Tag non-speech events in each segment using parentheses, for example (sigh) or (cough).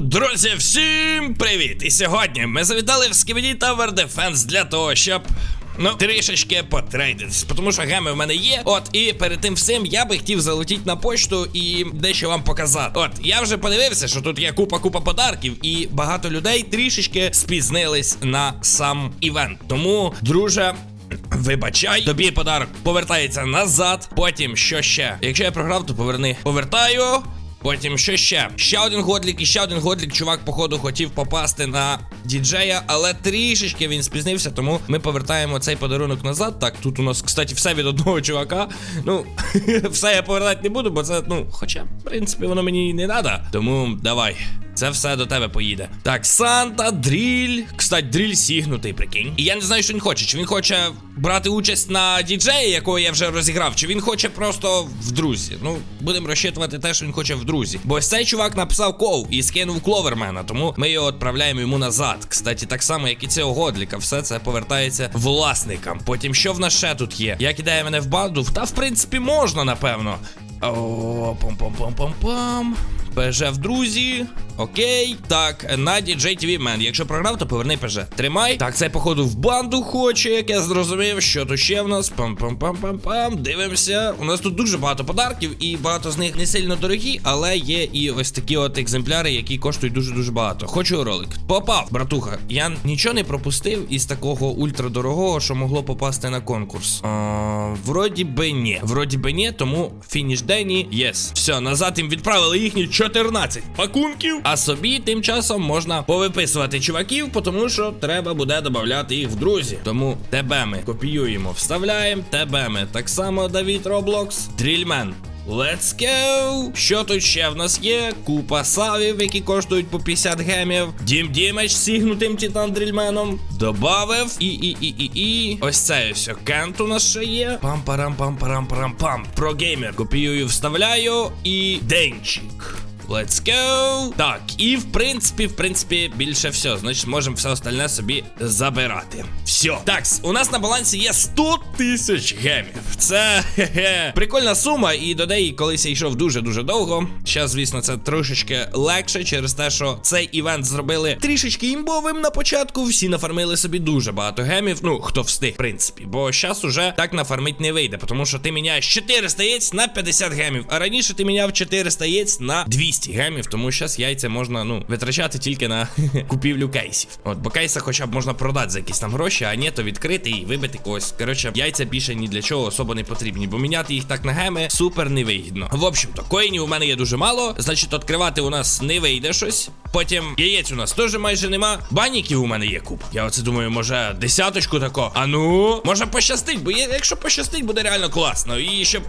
Друзі, всім привіт! І сьогодні ми завітали в Skibidi Tower Defense для того, щоб. Ну, трішечки потрейдитись, тому що геми в мене є. От, і перед тим всім я би хотів залетіти на почту і дещо вам показати. От, я вже подивився, що тут є купа-купа подарків, і багато людей трішечки спізнились на сам івент. Тому, друже. Вибачай, тобі подарок повертається назад. Потім що ще? Якщо я програв, то поверни. Повертаю. Потім що ще? Ще один годлік і ще один годлік. Чувак, походу, хотів попасти на діджея, але трішечки він спізнився, тому ми повертаємо цей подарунок назад. Так, тут у нас, кстати, все від одного чувака. Ну, (laughs) все я повертати не буду, бо це, ну, хоча, в принципі, воно мені не треба. Тому давай. Це все до тебе поїде. Так, Санта, дріль. Кстати, дріль сігнутий, прикинь. І я не знаю, що він хоче. Чи він хоче брати участь на діджеї, якого я вже розіграв, чи він хоче просто в друзі. Ну, будемо розчитувати те, що він хоче в друзі. Бо ось цей чувак написав ков і скинув кловермена, тому ми його відправляємо йому назад. Кстати, так само, як і цього годліка, все це повертається власникам. Потім що в нас ще тут є? Як ідея мене в банду? Та в принципі можна, напевно. О, пам-пам-пам-пам-пам. ПЖ в друзі. Окей. Так, на DJ TV Man. Якщо програв, то поверни ПЖ. Тримай. Так, це, походу, в банду хоче, як я зрозумів. Що тут ще в нас? Пам-пам-пам-пам-пам. Дивимося. У нас тут дуже багато подарків, і багато з них не сильно дорогі, але є і ось такі от екземпляри, які коштують дуже-дуже багато. Хочу ролик. Попав, братуха. Я нічого не пропустив із такого ультрадорогого, що могло попасти на конкурс. А, вроді би ні. Вроді би ні, тому фініш Дені. Єс. Все, назад їм відправили їхні 14 пакунків. А собі тим часом можна повиписувати чуваків, тому що треба буде додати їх в друзі. Тому тебе ми копіюємо, вставляємо. Тебе ми так само Давід Роблокс. Дрільмен. Let's go! Що тут ще в нас є? Купа савів, які коштують по 50 гемів. Дім Дімеч з сігнутим титан дрільменом. Добавив. І, і, і, і, і. Ось це ось Кент у нас ще є. пам парам пам парам парам пам Про геймер. Копіюю, вставляю. І Денчик. Let's go. Так, і в принципі, в принципі, більше все. Значить, можемо все остальне собі забирати. Все. Так, у нас на балансі є 100 тисяч гемів. Це хе-хе, прикольна сума, і до неї колись я йшов дуже-дуже довго. Зараз, звісно, це трошечки легше через те, що цей івент зробили трішечки імбовим на початку. Всі нафармили собі дуже багато гемів. Ну, хто встиг, в принципі. Бо зараз уже так нафармить не вийде, тому що ти міняєш 400 яєць на 50 гемів. А раніше ти міняв 400 яєць на 200 гемів, тому зараз яйця можна ну витрачати тільки на (laughs) купівлю кейсів. От, бо кейса хоча б можна продати за якісь там гроші, а ні, то відкрити і вибити когось. Коротше, яйця більше ні для чого особо не потрібні, бо міняти їх так на геми супер невигідно. В общем-то, коїнів у мене є дуже мало, значить, відкривати у нас не вийде щось. Потім яєць у нас теж майже нема. Баніків у мене є купа. Я оце думаю, може десяточку тако. А ну, може пощастить, бо якщо пощастить, буде реально класно. І щоб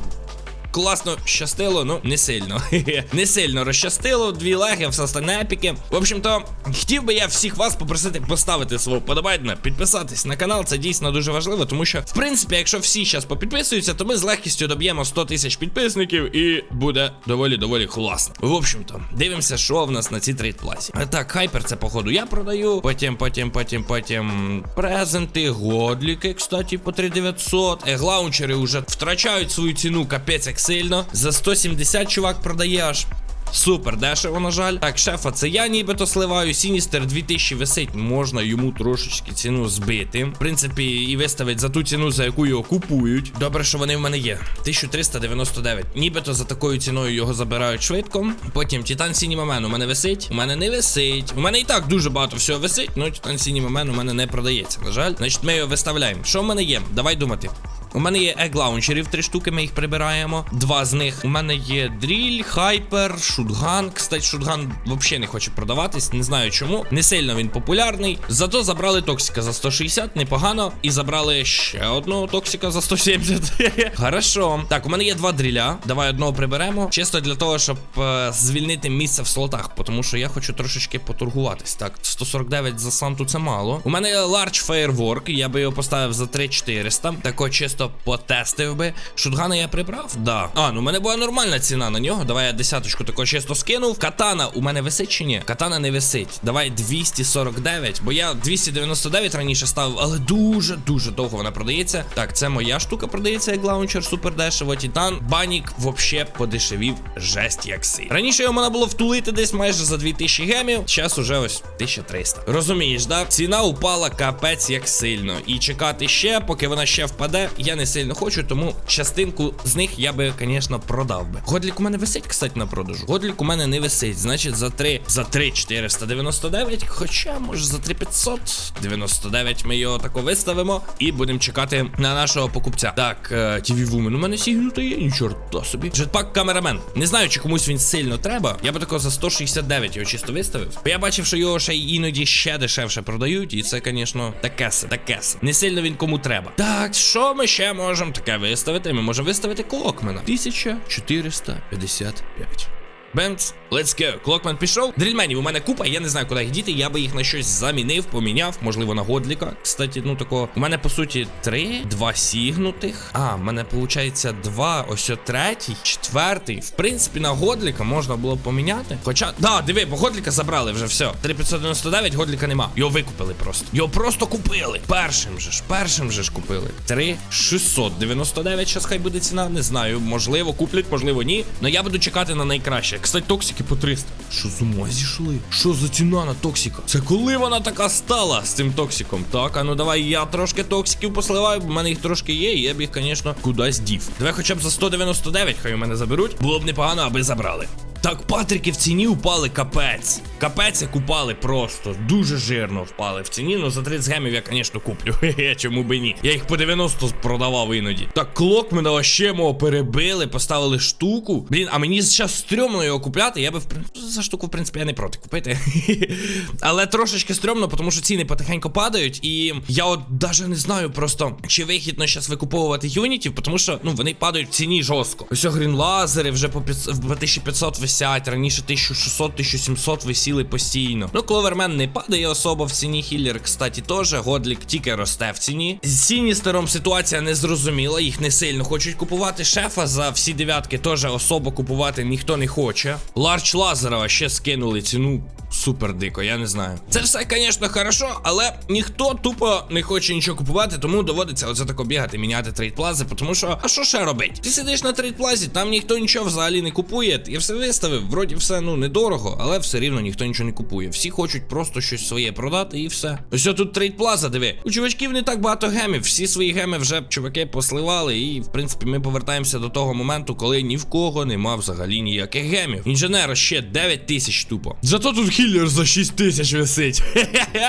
класно щастило, ну не сильно. (laughs) не сильно розщастило, дві леги, все остальне епіки. В общем-то, хотів би я всіх вас попросити поставити свого подобайдена, підписатись на канал. Це дійсно дуже важливо, тому що, в принципі, якщо всі зараз попідписуються, то ми з легкістю доб'ємо 100 тисяч підписників і буде доволі доволі класно. В общем-то, дивимося, що в нас на цій трейдпласі. А Так, хайпер, це походу я продаю. Потім, потім, потім, потім презенти, годліки, кстати, по 3900. Еглаунчери вже втрачають свою ціну, капець як сильно. За 170 чувак продає аж. Супер дешево, на жаль. Так, шефа, це я нібито сливаю. Сіністер 2000 висить. Можна йому трошечки ціну збити. В принципі, і виставить за ту ціну, за яку його купують. Добре, що вони в мене є. 1399. Нібито за такою ціною його забирають швидко. Потім Титан Сінімамен у мене висить. У мене не висить. У мене і так дуже багато всього висить. Ну, Титан Сінімамен у мене не продається. На жаль. Значить, ми його виставляємо. Що в мене є? Давай думати. У мене є ег-лаунчерів, три штуки, ми їх прибираємо. Два з них. У мене є дріль, хайпер, шутган. Кстати, шутган взагалі не хоче продаватись, не знаю чому. Не сильно він популярний. Зато забрали токсика за 160, непогано. І забрали ще одного токсика за 170. (laughs) Хорошо. Так, у мене є два дріля. Давай одного приберемо. Чисто для того, щоб е, звільнити місце в слотах, тому що я хочу трошечки поторгуватись. Так, 149 за Санту це мало. У мене є Large Firework, я би його поставив за 3400. Тако чисто чисто потестив би. Шутгана я прибрав? Да. А, ну у мене була нормальна ціна на нього. Давай я десяточку тако чисто скинув. Катана у мене висить чи ні? Катана не висить. Давай 249, бо я 299 раніше ставив, але дуже-дуже довго вона продається. Так, це моя штука продається як лаунчер, супер дешево. Титан, банік вообще подешевів жесть як сильно. Раніше його можна було втулити десь майже за 2000 гемів. Зараз уже ось 1300. Розумієш, да? Ціна упала капець як сильно. І чекати ще, поки вона ще впаде, я не сильно хочу, тому частинку з них я би, звісно, продав би. Годлік у мене висить, кстати, на продажу. Годлік у мене не висить. Значить, за 3, за 3 499, хоча, може, за 3599 ми його тако виставимо і будемо чекати на нашого покупця. Так, TV Woman, у мене сігнута є, ні чорта собі. Джетпак камерамен. Не знаю, чи комусь він сильно треба. Я би тако за 169 його чисто виставив. Бо я бачив, що його ще іноді ще дешевше продають, і це, звісно, таке таке. Не сильно він кому треба. Так, що ми ще можемо таке виставити? Ми можемо виставити Клокмена. 1455. Бемц, let's go. Клокмен пішов. Дрільменів у мене купа, я не знаю, куди їх діти. Я би їх на щось замінив, поміняв, можливо, на годліка. Кстати, ну такого. У мене по суті три, два сігнутих. А, в мене виходить два, ось о третій, четвертий. В принципі, на годліка можна було поміняти. Хоча, да, диви, бо годліка забрали вже все. 3599, годліка нема. Його викупили просто. Його просто купили. Першим же ж, першим же ж купили. 3699, щас хай буде ціна. Не знаю. Можливо, куплять, можливо, ні. Но я буду чекати на найкраще. Кстати, токсики по 300. Що з ума зійшли? Що за ціна на токсика? Це коли вона така стала з цим токсиком? Так, а ну давай я трошки токсиків посливаю, бо в мене їх трошки є, і я б їх, звісно, кудись дів. Давай хоча б за 199, хай у мене заберуть. Було б непогано, аби забрали. Так, Патрики в ціні упали капець. Капець як упали просто. Дуже жирно впали в ціні. Ну за 30 гемів я, звісно, куплю. (laughs) Чому би ні? Я їх по 90 продавав іноді. Так, клок мене ще мого перебили, поставили штуку. Блін, а мені зараз стрьомно його купляти. Я би в... за штуку, в принципі, я не проти купити. (laughs) Але трошечки стрьомно, тому що ціни потихеньку падають. І я от навіть не знаю просто, чи вихідно зараз викуповувати юнітів, тому що ну вони падають в ціні жорстко. Ось грін лазери вже по 5500 550, раніше 1600-1700 висіли постійно. Ну, Кловермен не падає особо в ціні. Хіллер, кстати, теж. Годлік тільки росте в ціні. З Сіністером ситуація не зрозуміла, їх не сильно хочуть купувати. Шефа за всі дев'ятки теж особо купувати ніхто не хоче. Ларч Лазерова ще скинули ціну. Супер дико, я не знаю. Це все, звісно, хорошо, але ніхто тупо не хоче нічого купувати, тому доводиться оце тако бігати, міняти трейдплази, тому що, а що ще робить? Ти сидиш на трейдплазі, там ніхто нічого взагалі не купує. Я все виставив, вроді все ну недорого, але все рівно ніхто нічого не купує. Всі хочуть просто щось своє продати і все. Ось тут трейдплаза, диви. У чувачків не так багато гемів. Всі свої геми вже чуваки посливали, і в принципі ми повертаємося до того моменту, коли ні в кого нема взагалі ніяких гемів. Інженера ще 9 тисяч тупо. Зато тут хіллер за 6 тисяч висить.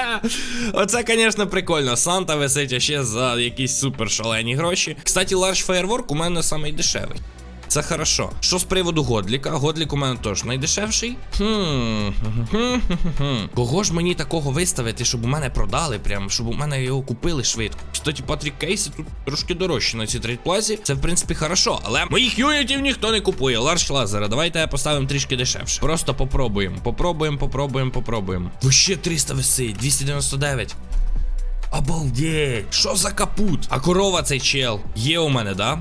(laughs) Оце, звісно, прикольно. Санта висить ще за якісь супер шалені гроші. Кстати, ларж Firework у мене самий дешевий. Це хорошо. Що з приводу Годліка? Годлік у мене теж найдешевший. Кого ж мені такого виставити, щоб у мене продали, прям, щоб у мене його купили швидко. Кстати, Патрік Кейси тут трошки дорожчі на цій трейдплазі. Це в принципі хорошо, але моїх юнітів ніхто не купує. Ларш лазера, давайте поставимо трішки дешевше. Просто попробуємо. Попробуємо, попробуємо, попробуємо. Вообще 300 висить, 299. Обалдеть, що за капут? А корова цей чел є у мене, да?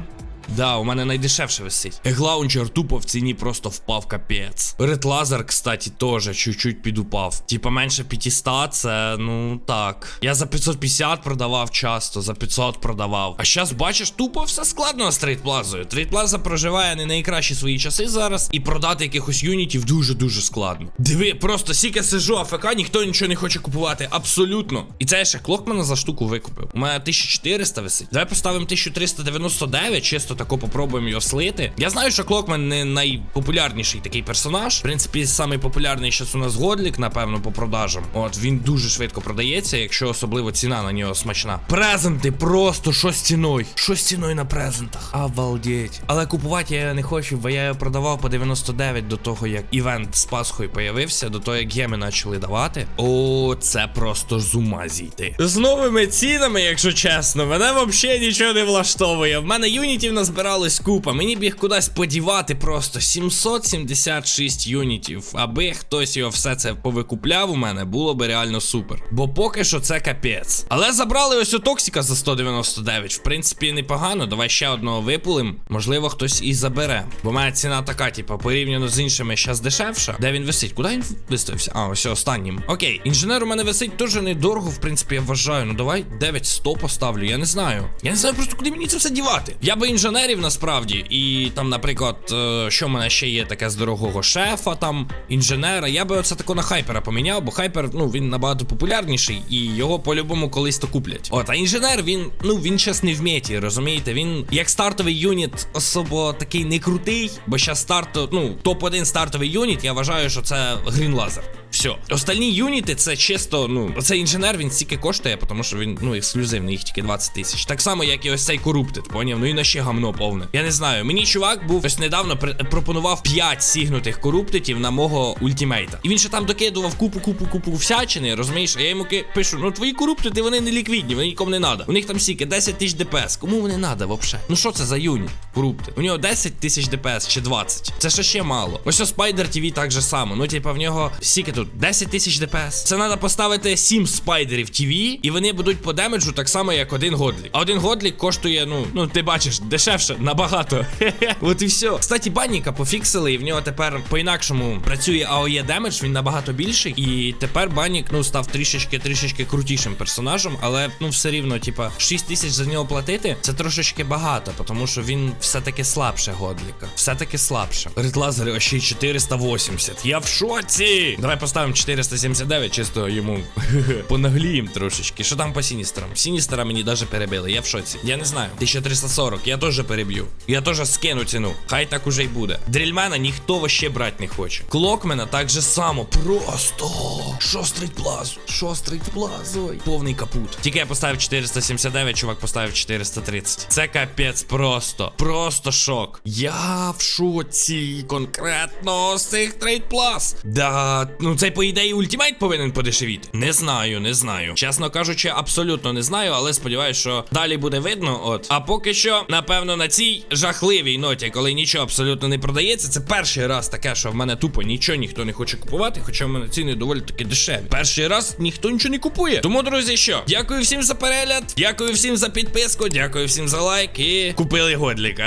Да, у мене найдешевше висить. Еглаунчер тупо в ціні просто впав капець. Редлазер, кстати, теж чуть-чуть підупав. Типа менше 500, це ну так. Я за 550 продавав часто, за 500 продавав. А зараз бачиш, тупо все складно з трейдплазою. Трейдплаза проживає не найкращі свої часи зараз, і продати якихось юнітів дуже-дуже складно. Диви, просто сіки сижу, АФК, ніхто нічого не хоче купувати. Абсолютно. І це я ще клокмана за штуку викупив. У мене 1400 висить. Давай поставимо 1399, чисто тако попробуємо його слити. Я знаю, що Клокмен не найпопулярніший такий персонаж. В принципі, самий популярний зараз у нас Годлік, напевно, по продажам. От він дуже швидко продається, якщо особливо ціна на нього смачна. Презенти просто що з ціною? Що з ціною на презентах? Обалдеть. Але купувати я не хочу, бо я його продавав по 99 до того, як івент з Пасхою появився, до того, як геми почали давати. О, це просто з ума зійти. З новими цінами, якщо чесно, мене взагалі нічого не влаштовує. В мене юнітів на назбиралось купа. Мені б їх кудись подівати просто 776 юнітів. Аби хтось його все це повикупляв у мене, було би реально супер. Бо поки що це капець. Але забрали ось у Токсіка за 199. В принципі, непогано. Давай ще одного випулим. Можливо, хтось і забере. Бо моя ціна така, типу, порівняно з іншими, зараз дешевша. Де він висить? Куди він виставився? А, ось останнім. Окей, інженер у мене висить дуже недорого, в принципі, я вважаю. Ну давай 900 поставлю. Я не знаю. Я не знаю просто, куди мені це все дівати. Я би інженерів насправді. І там, наприклад, е, що в мене ще є таке з дорогого шефа, там, інженера. Я би оце тако на хайпера поміняв, бо хайпер, ну, він набагато популярніший, і його по-любому колись то куплять. От, а інженер, він, ну, він щас не в меті, розумієте? Він як стартовий юніт особо такий не крутий, бо щас старт, ну, топ-1 стартовий юніт, я вважаю, що це Green Laser. Все. Остальні юніти це чисто, ну, цей інженер він стільки коштує, тому що він, ну, ексклюзивний, їх тільки 20 тисяч. Так само, як і ось цей Corrupted, поняв? Ну і на ще гамно повне. Я не знаю. Мені чувак був ось недавно пропонував 5 сігнутих коруптитів на мого ультімейта. І він ще там докидував купу, купу, купу всячини, розумієш? А я йому пишу: ну твої коруптити, вони не ліквідні, вони нікому не треба. У них там сіки 10 тисяч ДПС. Кому вони треба вообще? Ну що це за юніт? Корупти? У нього 10 тисяч ДПС чи 20. Це ще ще мало. Ось о Spider TV так же само. Ну, типа, в нього скільки тут? 10 тисяч ДПС. Це треба поставити 7 спайдерів TV, і вони будуть по демеджу так само, як один годлік. А один годлік коштує, ну, ну ти бачиш, дешевше набагато. (laughs) От і все. Кстати, банніка пофіксили, і в нього тепер по-інакшому працює AOE демедж, він набагато більший. І тепер баннік, ну, став трішечки трішечки крутішим персонажем, але ну все рівно, типа, 6 тисяч за нього платити, це трошечки багато, тому що він все-таки слабше годліка. Все-таки слабше. Редлазер ще й 480. Я в шоці! Давай поставимо 479, чисто йому (laughs) понаглієм трошечки. Що там по Сіністерам? Сіністера мені даже перебили. Я в шоці. Я не знаю. 1340. Я теж переб'ю. Я теж скину ціну. Хай так уже й буде. Дрільмена ніхто вообще брати не хоче. Клокмена так же само. Просто. Що стрітплазу? Що стрітплазу? Повний капут. Тільки я поставив 479, чувак поставив 430. Це капець просто. Просто шок. Я в шоці конкретно з цих трейд плас. Да, ну цей по ідеї ультимейт повинен подешевіти. Не знаю, не знаю. Чесно кажучи, абсолютно не знаю, але сподіваюся, що далі буде видно. От. А поки що, напевно, на цій жахливій ноті, коли нічого абсолютно не продається, це перший раз таке, що в мене тупо нічого ніхто не хоче купувати, хоча в мене ціни доволі таки дешеві. Перший раз ніхто нічого не купує. Тому, друзі, що? Дякую всім за перегляд, дякую всім за підписку, дякую всім за лайк і купили годліка.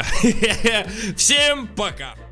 Всім пока! (laughs)